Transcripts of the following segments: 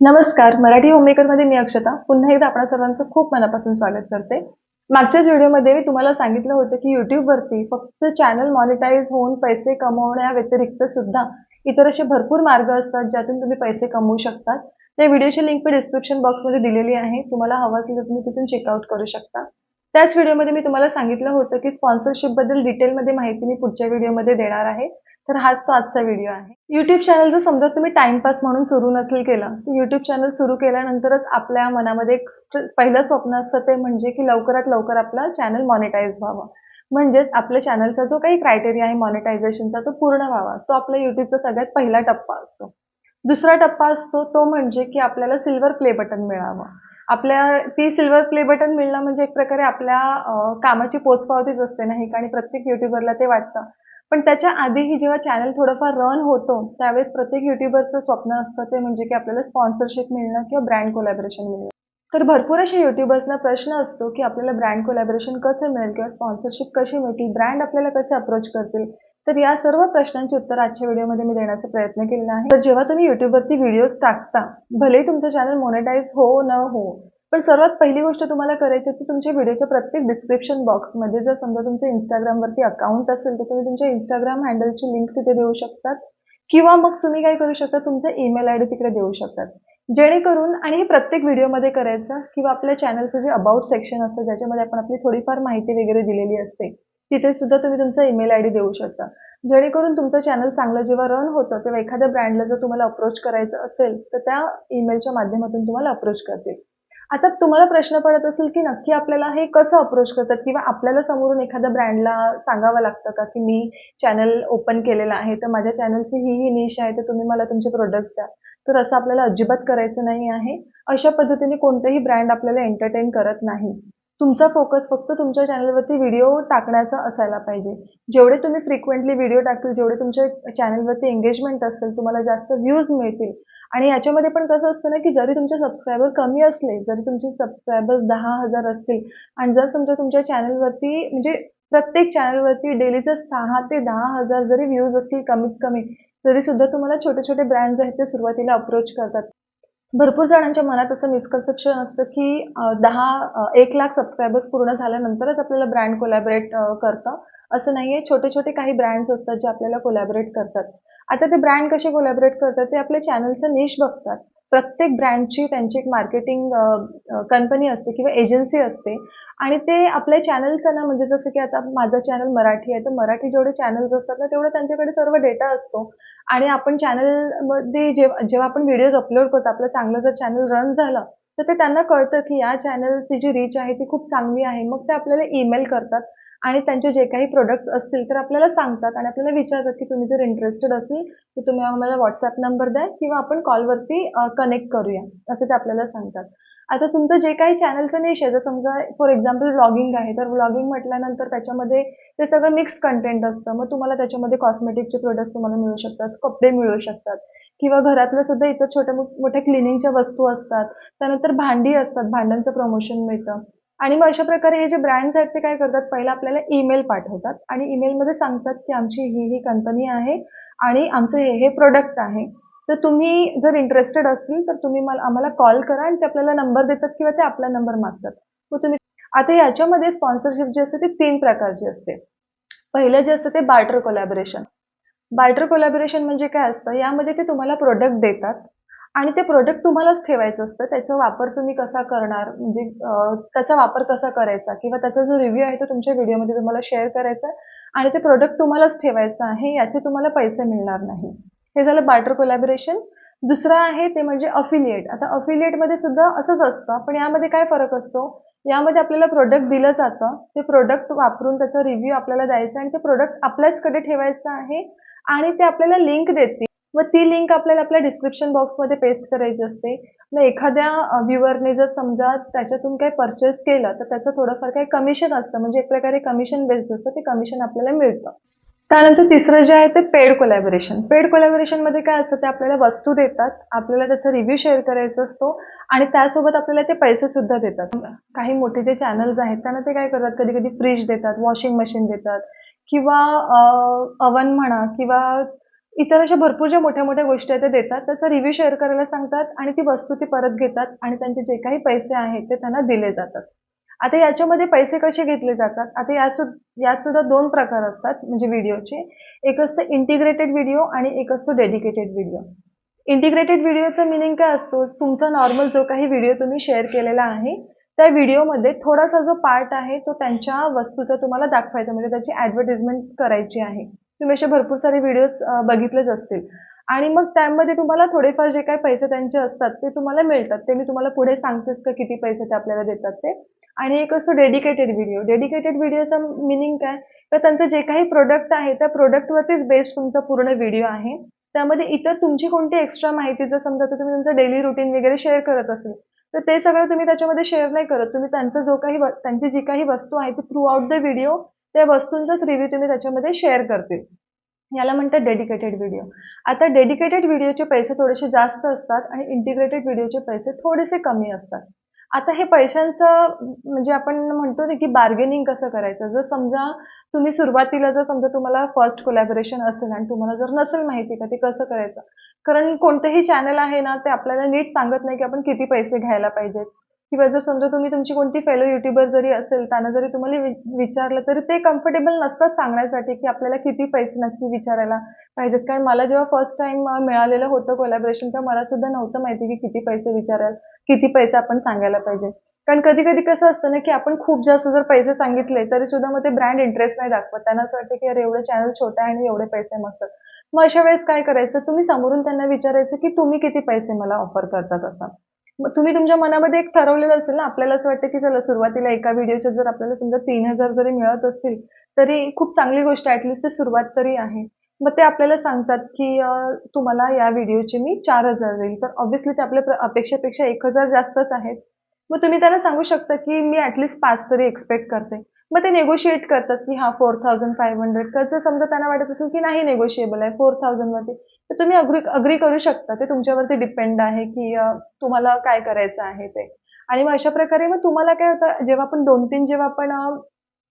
नमस्कार मराठी होममेकरमध्ये मी अक्षता. पुन्हा एकदा आपणा सर्वांचं खूप मनापासून स्वागत करते. मागच्याच व्हिडिओमध्ये मी तुम्हाला सांगितलं होतं की युट्यूबवरती फक्त चॅनल मॉनिटाईज होऊन पैसे कमवण्या व्यतिरिक्त सुद्धा इतर असे भरपूर मार्ग असतात ज्यातून तुम्ही पैसे कमवू शकतात. त्या व्हिडिओची लिंक मी डिस्क्रिप्शन बॉक्समध्ये दिलेली आहे. तुम्हाला हवं असेल तर तुम्ही तिथून चेकआउट करू शकता. त्याच व्हिडिओमध्ये मी तुम्हाला सांगितलं होतं की स्पॉन्सरशिपबद्दल डिटेलमध्ये माहिती मी पुढच्या व्हिडिओमध्ये देणार आहे. तर हाच तो आजचा व्हिडिओ आहे. युट्यूब चॅनल जर समजा तुम्ही टाइमपास म्हणून सुरू नसेल केलं तर युट्यूब चॅनल सुरू केल्यानंतरच आपल्या मनामध्ये एक पहिलं स्वप्न असतं ते म्हणजे की लवकरात लवकर आपला चॅनल मॉनिटाईज व्हावं. म्हणजेच आपल्या चॅनलचा जो काही क्रायटेरिया आहे मॉनिटायझेशनचा तो पूर्ण व्हावा. तो आपल्या युट्यूबचा सगळ्यात पहिला टप्पा असतो. दुसरा टप्पा असतो तो म्हणजे की आपल्याला सिल्वर प्ले बटन मिळावं. आपल्या ती सिल्वर प्ले बटन मिळणं म्हणजे एक प्रकारे आपल्या कामाची पोचपावतीच असते नाही का आणि प्रत्येक युट्यूबरला ते वाटतं. पण त्याच्या आधीही जेव्हा चॅनल थोडंफार रन होतो त्यावेळेस प्रत्येक युट्यूबरचं स्वप्न असतं ते म्हणजे की आपल्याला स्पॉन्सरशिप मिळणं किंवा ब्रँड कोलॅबरेशन मिळणं. तर भरपूर अशा युट्यूबर्सना प्रश्न असतो की आपल्याला ब्रँड कोलॅबरेशन कसं मिळेल किंवा स्पॉन्सरशिप कशी मिळतील ब्रँड आपल्याला कसे अप्रोच करतील? तर या सर्व प्रश्नांची उत्तर आजच्या व्हिडिओमध्ये मी देण्याचा प्रयत्न केलेला आहे. तर जेव्हा तुम्ही युट्यूबवरती व्हिडिओज टाकता भले तुमचं चॅनल मोनेटाईज हो न हो पण सर्वात पहिली गोष्ट तुम्हाला करायची की तुमच्या व्हिडिओच्या प्रत्येक डिस्क्रिप्शन बॉक्समध्ये जर समजा तुमचं इंस्टाग्रामवरती अकाउंट असेल तर तुम्ही तुमच्या इंस्टाग्राम हँडलची लिंक तिथे देऊ शकतात. किंवा मग तुम्ही काय करू शकता तुमचा ईमेल आय डी तिकडे देऊ शकतात. जेणेकरून आणि हे प्रत्येक व्हिडिओमध्ये करायचं किंवा आपल्या चॅनलचं जे अबाउट सेक्शन असतं ज्याच्यामध्ये आपण आपली थोडीफार माहिती वगैरे दिलेली असते तिथे सुद्धा तुम्ही तुमचा ईमेल आय डी देऊ शकता. जेणेकरून तुमचं चॅनल चांगलं जेव्हा रन होतं तेव्हा एखाद्या ब्रँडला जर तुम्हाला अप्रोच करायचं असेल तर त्या ईमेलच्या माध्यमातून तुम्हाला अप्रोच करतील. आता तुम्हाला प्रश्न पडत असेल की नक्की आपल्याला हे कसं अप्रोच करतात? किंवा आपल्याला समोरून एखाद्या ब्रँडला सांगावं लागतं का की मी चॅनल ओपन केलेलं आहे तर माझ्या चॅनलची ही ही निश आहे तर तुम्ही मला तुमचे प्रोडक्ट्स द्या. तर असं आपल्याला अजिबात करायचं नाही आहे. अशा पद्धतीने कोणतेही ब्रँड आपल्याला एंटरटेन करत नाही. तुमचा फोकस फक्त तुमच्या चॅनलवरती व्हिडिओ टाकण्याचा असायला पाहिजे. जेवढे तुम्ही फ्रिक्वेंटली व्हिडिओ टाकतील जेवढे तुमच्या चॅनलवरती एंगेजमेंट असेल तुम्हाला जास्त व्ह्यूज मिळतील. आणि याच्यामध्ये पण कसं असतं ना की जरी तुमचे सबस्क्रायबर कमी असले जरी तुमचे सबस्क्रायबर्स दहा हजार असतील आणि जर समजा तुमच्या चॅनलवरती म्हणजे प्रत्येक चॅनलवरती डेलीचं सहा ते दहा हजार जरी व्ह्यूज असतील कमीत कमी तरी सुद्धा तुम्हाला छोटे छोटे ब्रँड्स आहेत ते सुरुवातीला अप्रोच करतात. भरपूर जणांच्या मनात असं मिसकन्सेप्शन असतं की दहा एक लाख सबस्क्रायबर्स पूर्ण झाल्यानंतरच आपल्याला ब्रँड कोलॅबरेट करतं. असं नाहीये. छोटे छोटे काही ब्रँड्स असतात जे आपल्याला कोलॅबरेट करतात. आता ते ब्रँड कसे कोलॅबरेट करतात ते आपल्या चॅनलचं निश बघतात. प्रत्येक ब्रँडची त्यांची एक मार्केटिंग कंपनी असते किंवा एजन्सी असते. आणि ते आपल्या चॅनलचं ना म्हणजे जसं की आता माझं चॅनल मराठी आहे तर मराठी जेवढे चॅनल्स असतात ना तेवढं त्यांच्याकडे सर्व डेटा असतो. आणि आपण चॅनलमध्ये जेव्हा जेव्हा आपण व्हिडिओज अपलोड करतो आपलं चांगलं जर चॅनल रन झालं तर ते त्यांना कळतं की या चॅनलची जी रीच आहे ती खूप चांगली आहे. मग ते आपल्याला ईमेल करतात. आणि त्यांचे जे काही प्रोडक्ट्स असतील तर आपल्याला सांगतात आणि आपल्याला विचारतात की तुम्ही जर इंटरेस्टेड असेल तर तुम्ही आम्हाला व्हॉट्सअप नंबर द्या किंवा आपण कॉलवरती कनेक्ट करूया. असं ते आपल्याला सांगतात. आता तुमचं जे काही चॅनलचं निश आहे जर समजा फॉर एक्झाम्पल व्लॉगिंग आहे तर व्लॉगिंग म्हटल्यानंतर त्याच्यामध्ये ते सगळं मिक्स कंटेंट असतं. मग तुम्हाला त्याच्यामध्ये कॉस्मेटिकचे प्रोडक्ट्स तुम्हाला मिळू शकतात कपडे मिळू शकतात. किंवा घरातल्या सुद्धा इतर छोट्या मोठ्या क्लिनिंगच्या वस्तू असतात. त्यानंतर भांडी असतात भांड्यांचं प्रमोशन मिळतं. आणि मग अशा प्रकारे हे जे ब्रँड्स आहेत ते काय करतात? पहिला आपल्याला ईमेल पाठवतात आणि ईमेलमध्ये सांगतात की आमची ही ही कंपनी आहे आणि आमचं हे हे प्रोडक्ट आहे. तर तुम्ही जर इंटरेस्टेड असतील तर तुम्ही मला आम्हाला कॉल करा आणि ते आपल्याला नंबर देतात किंवा ते आपला नंबर मागतात. मग तुम्ही आता याच्यामध्ये स्पॉन्सरशिप जी असते ती तीन प्रकारची असते. पहिलं जे असतं ते बार्टर कोलॅबरेशन बार्टर कोलॅबरेशन म्हणजे काय असतं? यामध्ये ते तुम्हाला प्रोडक्ट देतात. आणि ते प्रोडक्ट तुम्हालाच ठेवायचं असतं. त्याचा वापर तुम्ही कसा करणार? म्हणजे त्याचा वापर कसा करायचा? किंवा त्याचा जो रिव्ह्यू आहे तो तुमच्या व्हिडिओमध्ये तुम्हाला शेअर करायचा आहे आणि ते प्रोडक्ट तुम्हालाच ठेवायचं आहे याचे तुम्हाला पैसे मिळणार नाही. हे झालं बार्टर कोलॅबरेशन दुसरं आहे ते म्हणजे अफिलिएट आता अफिलिएटमध्ये सुद्धा असंच असतं पण यामध्ये काय फरक असतो? यामध्ये आपल्याला प्रोडक्ट दिलं जातं ते प्रोडक्ट वापरून त्याचा रिव्ह्यू आपल्याला द्यायचा आणि ते प्रोडक्ट आपल्याचकडे ठेवायचं आहे आणि ते आपल्याला लिंक देतील. मग ती लिंक आपल्याला आपल्या डिस्क्रिप्शन बॉक्समध्ये पेस्ट करायची असते. मग एखाद्या व्ह्युअरने जर समजा त्याच्यातून काही परचेस केलं तर त्याचं थोडंफार काही कमिशन असतं. म्हणजे एक प्रकारे कमिशन बेस्ड असतं. ते कमिशन आपल्याला मिळतं. त्यानंतर तिसरं जे आहे ते पेड कोलॅबोरेशन पेड कोलॅबोरेशनमध्ये काय असतं? ते आपल्याला वस्तू देतात. आपल्याला त्याचा रिव्ह्यू शेअर करायचा असतो. आणि त्यासोबत आपल्याला ते पैसे सुद्धा देतात. काही मोठे जे चॅनल्स आहेत त्यांना ते काय करतात? कधी कधी फ्रीज देतात वॉशिंग मशीन देतात. किंवा अवन म्हणा किंवा इतर अशा भरपूर ज्या मोठ्या मोठ्या गोष्टी आहेत त्या देतात. त्याचा रिव्ह्यू शेअर करायला सांगतात आणि ती वस्तू ती परत घेतात आणि त्यांचे जे काही पैसे आहेत ते त्यांना दिले जातात. आता याच्यामध्ये पैसे कसे घेतले जातात? आता यात सुद्धा यात सुद्धा दोन प्रकार असतात म्हणजे व्हिडिओचे एक असतं इंटिग्रेटेड व्हिडिओ आणि एक असतो डेडिकेटेड व्हिडिओ इंटिग्रेटेड व्हिडिओचं मिनिंग काय असतो? तुमचा नॉर्मल जो काही व्हिडिओ तुम्ही शेअर केलेला आहे त्या व्हिडिओमध्ये थोडासा जो पार्ट आहे तो त्यांच्या वस्तूचा तुम्हाला दाखवायचा म्हणजे त्याची ॲडव्हर्टिजमेंट करायची आहे. तुम्ही असे भरपूर सारे व्हिडिओज बघितलेच असतील. आणि मग त्यामध्ये तुम्हाला थोडेफार जे काही पैसे त्यांचे असतात ते तुम्हाला मिळतात. ते मी तुम्हाला पुढे सांगतेच का किती पैसे ते आपल्याला देतात ते. आणि एक असं डेडिकेटेड व्हिडिओ डेडिकेटेड व्हिडिओचा मिनिंग काय? तर त्यांचं जे काही प्रोडक्ट आहे त्या प्रोडक्टवरतीच बेस्ड तुमचा पूर्ण व्हिडिओ आहे. त्यामध्ये इतर तुमची कोणती एक्स्ट्रा माहिती जर समजा तुम्ही तुमचं डेली रुटीन वगैरे शेअर करत असेल तर ते सगळं तुम्ही त्याच्यामध्ये शेअर नाही करत. तुम्ही त्यांचं जो काही त्यांची जी काही वस्तू आहे ती थ्रू आउट द व्हिडिओ त्या वस्तूंचाच रिव्ह्यू तुम्ही त्याच्यामध्ये शेअर करतील. याला म्हणतात डेडिकेटेड व्हिडिओ आता डेडिकेटेड व्हिडिओचे पैसे थोडेसे जास्त असतात आणि इंटिग्रेटेड व्हिडिओचे पैसे थोडेसे कमी असतात. आता हे पैशांचं म्हणजे आपण म्हणतो ना की बार्गेनिंग कसं करायचं? जर समजा तुम्ही सुरुवातीला जर समजा तुम्हाला फर्स्ट कोलॅबोरेशन असेल आणि तुम्हाला जर नसेल माहिती का ते कसं करायचं? कारण कोणतंही चॅनल आहे ना ते आपल्याला नीट सांगत नाही की आपण किती पैसे घ्यायला पाहिजेत. किंवा जर समजा तुम्ही तुमची कोणती फेलो युट्यूबर जरी असेल त्यांना जरी तुम्हाला विचारलं तरी ते कम्फर्टेबल नसतात सांगण्यासाठी की आपल्याला किती पैसे नक्की विचारायला पाहिजेत. कारण मला जेव्हा फर्स्ट टाइम मिळालेलं होतं कोलॅबरेशन तर मला सुद्धा नव्हतं माहिती की किती पैसे विचारायला किती पैसे आपण सांगायला पाहिजे. कारण कधी कधी कसं असतं ना की आपण खूप जास्त जर पैसे सांगितले तरी सुद्धा मग ते ब्रँड इंटरेस्ट नाही दाखवत. त्यांना असं वाटतं की अरे एवढं चॅनल छोटं आहे आणि एवढे पैसे मस्त. मग अशा वेळेस काय करायचं? तुम्ही समोरून त्यांना विचारायचं की तुम्ही किती पैसे मला ऑफर करतात असं मग तुम्ही तुमच्या मनामध्ये एक ठरवलेलं असेल ना आपल्याला असं वाटतं की चला सुरुवातीला एका व्हिडिओच्या जर आपल्याला समजा तीन हजार जरी मिळत असतील तरी खूप चांगली गोष्ट ऍटलिस्ट ते सुरुवात तरी आहे. मग ते आपल्याला सांगतात की तुम्हाला या व्हिडिओचे मी चार हजार देईल. तर ऑब्व्हियसली ते आपल्या अपेक्षेपेक्षा एक हजार जास्तच आहेत. मग तुम्ही त्यांना सांगू शकता की मी ऍटलिस्ट पाच तरी एक्सपेक्ट करते. मग ते नेगोशिएट करतात की हा फोर थाउजंड फाईव्ह हंड्रेड जर समजा त्यांना वाटत असेल की नाही नेगोशिएबल आहे फोर थाउजंडवरती तर तुम्ही अग्री अग्री करू शकता. ते तुमच्यावरती डिपेंड आहे की तुम्हाला काय करायचं आहे ते. आणि मग अशा प्रकारे मग तुम्हाला काय होतं जेव्हा आपण दोन तीन जेव्हा आपण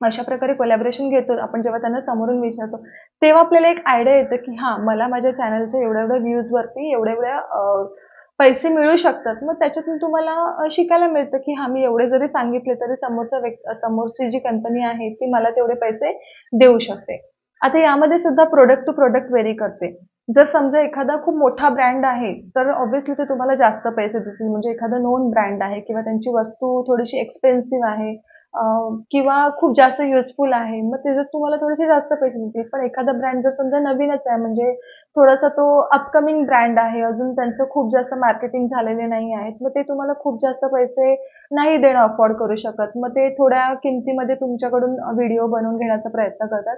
अशा प्रकारे कोलॅबरेशन घेतो आपण जेव्हा त्यांना समोरून विचारतो तेव्हा आपल्याला एक आयडिया येतं की हां मला माझ्या चॅनलच्या एवढ्या एवढ्या व्ह्यूजवरती एवढ्या एवढ्या पैसे मिळू शकतात. मग त्याच्यातून तुम्हाला शिकायला मिळतं की हा मी एवढे जरी सांगितले तरी समोरचा व्यक्ती समोरची जी कंपनी आहे ती मला तेवढे पैसे देऊ शकते. आता यामध्ये सुद्धा प्रोडक्ट टू प्रोडक्ट व्हेरी करते. जर समजा एखादा खूप मोठा ब्रँड आहे तर ऑब्व्हियसली ते तुम्हाला जास्त पैसे देतील. म्हणजे एखादा नोन ब्रँड आहे किंवा त्यांची वस्तू थोडीशी एक्सपेन्सिव्ह आहे किंवा खूप जास्त युजफुल आहे. मग ते जर तुम्हाला थोडेसे जास्त पैसे देतील पण एखादा ब्रँड जर समजा नवीनच आहे म्हणजे थोडासा तो अपकमिंग ब्रँड आहे अजून त्यांचं खूप जास्त मार्केटिंग झालेले नाही आहेत मग ते तुम्हाला खूप जास्त पैसे नाही देणं अफोर्ड करू शकत. मग ते थोड्या किमतीमध्ये तुमच्याकडून व्हिडिओ बनवून घेण्याचा प्रयत्न करतात.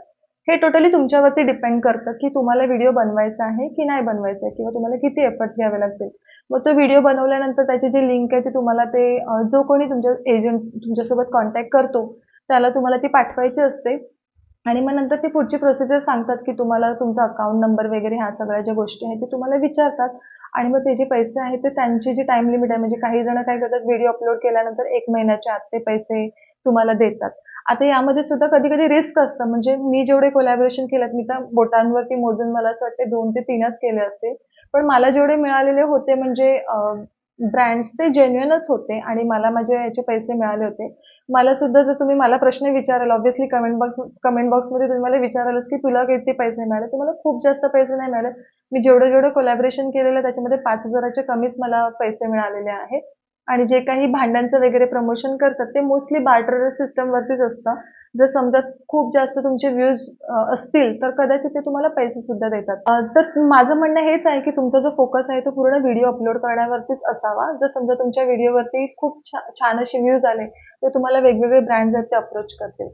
हे टोटली तुमच्यावरती डिपेंड करतं की तुम्हाला व्हिडिओ बनवायचा आहे की नाही बनवायचा आहे किंवा तुम्हाला किती एफर्ट्स घ्यावे लागतील. मग तो व्हिडिओ बनवल्यानंतर त्याची जी लिंक आहे ती तुम्हाला ते जो कोणी तुमच्या एजंट तुमच्यासोबत कॉन्टॅक्ट करतो त्याला तुम्हाला ती पाठवायची असते. आणि मग नंतर ते पुढची प्रोसिजर सांगतात की तुम्हाला तुमचा अकाउंट नंबर वगैरे ह्या सगळ्या ज्या गोष्टी आहेत ते तुम्हाला विचारतात. आणि मग ते जे पैसे आहेत ते त्यांची जी टाइम लिमिट आहे म्हणजे काही जण काय करतात व्हिडिओ अपलोड केल्यानंतर एक महिन्याच्या आत ते पैसे तुम्हाला देतात. आता यामध्ये सुद्धा कधी कधी रिस्क असतं. म्हणजे मी जेवढे कोलॅबोरेशन केलं मी त्या बोटांवरती मोजून मला असं वाटते दोन ते तीनच केले असते. पण मला जेवढे मिळालेले होते म्हणजे ब्रँड्स ते जेन्युअनच होते आणि मला माझे याचे पैसे मिळाले होते. मला सुद्धा जर तुम्ही मला प्रश्न विचाराल ऑब्व्हियसली कमेंट बॉक्स कमेंट बॉक्समध्ये तुम्ही मला विचारालच की तुला किती पैसे मिळाले? तुम्हाला खूप जास्त पैसे नाही मिळाले. मी जेवढं जेवढं कोलॅबरेशन केलेलं त्याच्यामध्ये पाच हजाराच्या कमीच मला पैसे मिळालेले आहेत आणि जे काही भांड्यांचं वगैरे प्रमोशन करतात ते मोस्टली बार्टर सिस्टमवरतीच असतं. जर समजा खूप जास्त तुमचे व्ह्यूज असतील तर कदाचित ते तुम्हाला पैसे सुद्धा देतात. तर माझं म्हणणं हेच आहे की तुमचा जो फोकस आहे तो पूर्ण व्हिडिओ अपलोड करण्यावरतीच असावा. जर समजा तुमच्या व्हिडिओवरती खूप छान असे व्ह्यूज आले तर तुम्हाला वेगवेगळे ब्रँड्स आहेत ते अप्रोच करतील.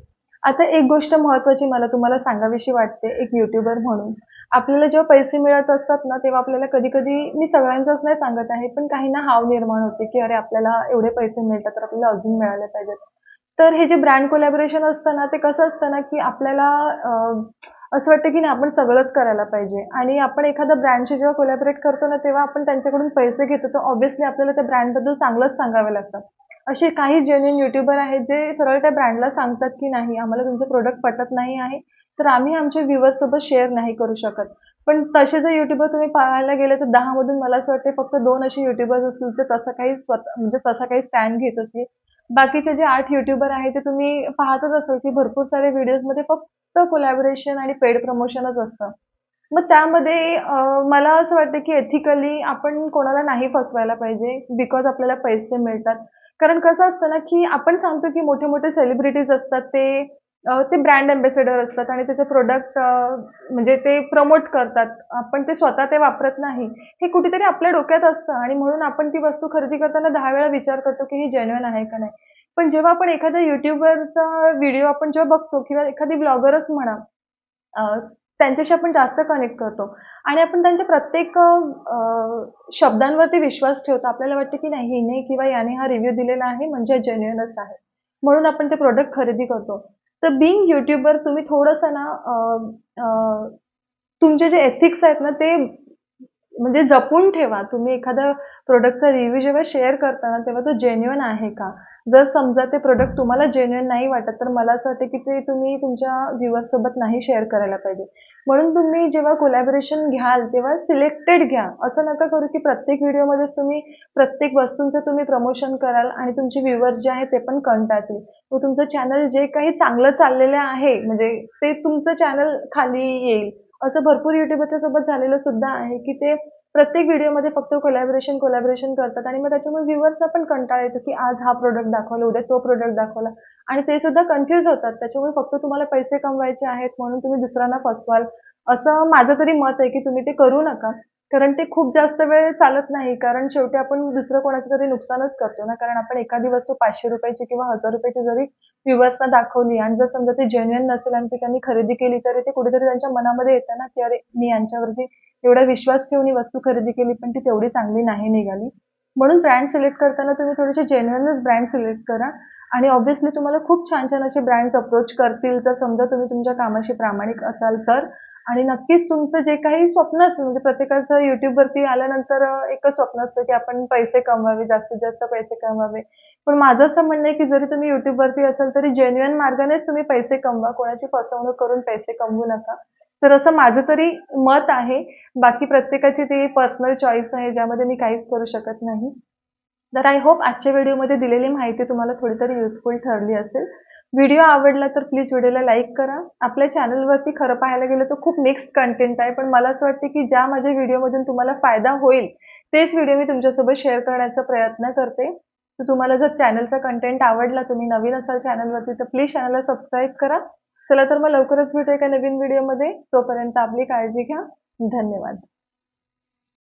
आता एक गोष्ट महत्वाची मला तुम्हाला सांगावीशी वाटते एक युट्यूबर म्हणून. आपल्याला जेव्हा पैसे मिळत असतात ना तेव्हा आपल्याला कधी कधी मी सगळ्यांचंच नाही सांगत आहे पण काहींना हाव निर्माण होते की अरे आपल्याला एवढे पैसे मिळतात तर आपल्याला अजून मिळाले पाहिजेत. तर हे जे ब्रँड कोलॅबोरेशन असतं ना ते कसं असतं ना की आपल्याला असं वाटतं की नाही आपण सगळंच करायला पाहिजे. आणि आपण एखाद्या ब्रँडशी जेव्हा कोलॅबरेट करतो ना तेव्हा आपण त्यांच्याकडून पैसे घेतो तर ऑब्व्हियसली आपल्याला त्या ब्रँडबद्दल चांगलंच सांगावं लागतं असे काही जेन्युन युट्यूबर आहेत जे सरळ त्या ब्रँडला सांगतात की नाही आम्हाला तुमचं प्रोडक्ट पटत नाही आहे तर आम्ही आमच्या व्ह्युअर्स सोबत शेअर नाही करू शकत. पण तसे जर युट्यूबर तुम्ही पाहायला गेले तर दहा मधून मला असं वाटते फक्त दोन असे युट्यूबर्स असतील जे तसं काही स्वतः म्हणजे तसा काही स्टँड घेत असतील. बाकीचे जे आठ युट्यूबर आहेत ते तुम्ही पाहतच असाल की भरपूर सारे व्हिडिओजमध्ये फक्त कोलॅबोरेशन आणि पेड प्रमोशनच असतं. मग त्यामध्ये मला असं वाटतं की एथिकली आपण कोणाला नाही फसवायला पाहिजे बिकॉज आपल्याला पैसे मिळतात. कारण कसं असतं ना की आपण सांगतो की मोठे मोठे सेलिब्रिटीज असतात ते ते ब्रँड अँबॅसेडर असतात आणि त्याचे प्रोडक्ट म्हणजे ते प्रमोट करतात. आपण ते स्वतः ते वापरत नाही. हे कुठेतरी आपल्या डोक्यात असतं आणि म्हणून आपण ती वस्तू खरेदी करताना दहा वेळा विचार करतो की ही जेन्युअन आहे का नाही. पण जेव्हा आपण एखाद्या युट्यूबवरचा व्हिडिओ आपण जेव्हा बघतो किंवा एखादी ब्लॉगरच म्हणा त्यांच्याशी आपण जास्त कनेक्ट करतो. आणि आपण त्यांच्या प्रत्येक शब्दांवरती विश्वास ठेवतो. आपल्याला वाटतं की नाही हिने किंवा याने हा रिव्ह्यू दिलेला आहे म्हणजे जेन्युअनच आहे. म्हणून आपण ते प्रोडक्ट खरेदी करतो. तर बिंग युट्यूबर तुम्ही थोडंसं ना तुमचे जे एथिक्स आहेत ना ते म्हणजे जपून ठेवा. तुम्ही एखादा प्रोडक्टचा रिव्ह्यू जेव्हा शेअर करताना तेव्हा तो जेन्युअन आहे का? जर समजा ते प्रोडक्ट तुम्हाला जेन्युअन नाही वाटत तर मला असं वाटतं की ते तुम्ही तुमच्या व्ह्युअर्ससोबत नाही शेअर करायला पाहिजे. म्हणून तुम्ही जेव्हा कोलॅबोरेशन घ्याल तेव्हा सिलेक्टेड घ्या. असं नका करू की प्रत्येक व्हिडिओमध्येच तुम्ही प्रत्येक वस्तूंचं तुम्ही प्रमोशन कराल आणि तुमचे व्ह्युअर्स जे आहे ते पण कंटाळतील. मग तुमचं चॅनल जे काही चांगलं चाललेलं आहे म्हणजे ते तुमचं चॅनल खाली येईल. असं भरपूर युट्यूबरच्या सोबत झालेलं सुद्धा आहे की ते प्रत्येक व्हिडिओमध्ये फक्त कोलॅबरेशन कोलॅबरेशन करतात. आणि मग त्याच्यामुळे व्ह्युअर्सला पण कंटाळा येतो की आज हा प्रोडक्ट दाखवला उद्या तो प्रोडक्ट दाखवला. आणि ते सुद्धा कन्फ्यूज होतात. त्याच्यामुळे फक्त तुम्हाला पैसे कमवायचे आहेत म्हणून तुम्ही दुसऱ्यांना फसवाल. असं माझं तरी मत आहे की तुम्ही ते करू नका. कारण ते खूप जास्त वेळ चालत नाही. कारण शेवटी आपण दुसरं कोणाचं तरी नुकसानच करतो ना. कारण आपण एखादी वस्तू पाचशे रुपयाची किंवा हजार रुपयाची जरी व्ह्युअर्सना दाखवली आणि जर समजा ते जेन्युअन नसेल आणि ती त्यांनी खरेदी केली तरी ते कुठेतरी त्यांच्या मनामध्ये येतं ना की अरे मी यांच्यावरती एवढा विश्वास ठेवून ही वस्तू खरेदी केली पण ती तेवढी चांगली नाही निघाली. म्हणून ब्रँड सिलेक्ट करताना तुम्ही थोडेसे जेन्युअनच ब्रँड सिलेक्ट करा. आणि ऑब्व्हियसली तुम्हाला खूप छान छान असे ब्रँड्स अप्रोच करतील तर समजा तुम्ही तुमच्या कामाशी प्रामाणिक असाल तर. आणि नक्कीच तुमचं जे काही स्वप्न असेल म्हणजे प्रत्येकाचं युट्यूबवरती आल्यानंतर एकच स्वप्न असतं की आपण पैसे कमवावे जास्तीत जास्त पैसे कमवावे. पण माझं असं म्हणणं आहे की जरी तुम्ही युट्यूबवरती असाल तरी जेन्युअन मार्गानेच तुम्ही पैसे कमवा. कोणाची फसवणूक करून पैसे कमवू नका. तर असं माझं तरी मत आहे. बाकी प्रत्येकाची ती पर्सनल चॉईस आहे ज्यामध्ये मी काहीच करू शकत नाही. तर आय होप आजच्या व्हिडिओमध्ये दिलेली माहिती तुम्हाला थोडी तरी युजफुल ठरली असेल. व्हिडिओ आवडला तर प्लीज व्हिडिओला लाईक करा. आपल्या चॅनलवरती खरं पाहायला गेलं तर खूप मिक्स्ड कंटेंट आहे पण मला असं वाटतं की ज्या माझ्या व्हिडिओमधून तुम्हाला फायदा होईल तेच व्हिडिओ मी तुमच्यासोबत शेअर करण्याचा प्रयत्न करते. तर तुम्हाला जर चॅनलचा कंटेंट आवडला तुम्ही नवीन असाल चॅनलवरती तर प्लीज चॅनलला सबस्क्राईब करा. चला तर मग लवकरच भेटूया एका नवीन व्हिडिओमध्ये तोपर्यंत आपली काळजी घ्या. धन्यवाद.